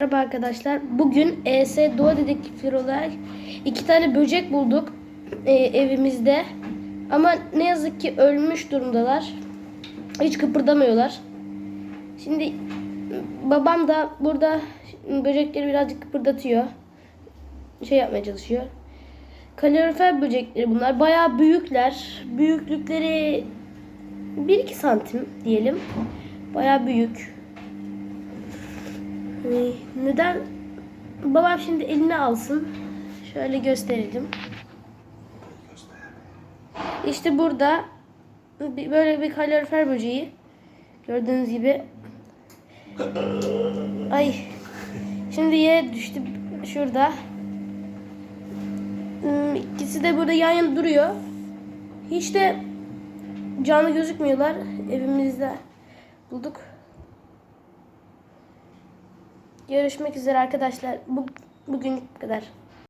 Merhaba arkadaşlar. Bugün ES Doğa Dedektifleri olarak iki tane böcek bulduk e, evimizde. Ama ne yazık ki ölmüş durumdalar. Hiç kıpırdamıyorlar. Şimdi babam da burada böcekleri birazcık kıpırdatıyor. Şey yapmaya çalışıyor. Kalorifer böcekleri bunlar. Bayağı büyükler. Büyüklükleri 1-2 santim diyelim. Bayağı büyük. Ee, Neden? Babam şimdi eline alsın. Şöyle gösterelim. İşte burada böyle bir kalorifer böceği. Gördüğünüz gibi. Ay. Şimdi yere düştü şurada. Hmm, İkisi de burada yan yana duruyor. Hiç de canlı gözükmüyorlar. Evimizde bulduk. Görüşmek üzere arkadaşlar. Bu, bugünlük bu kadar.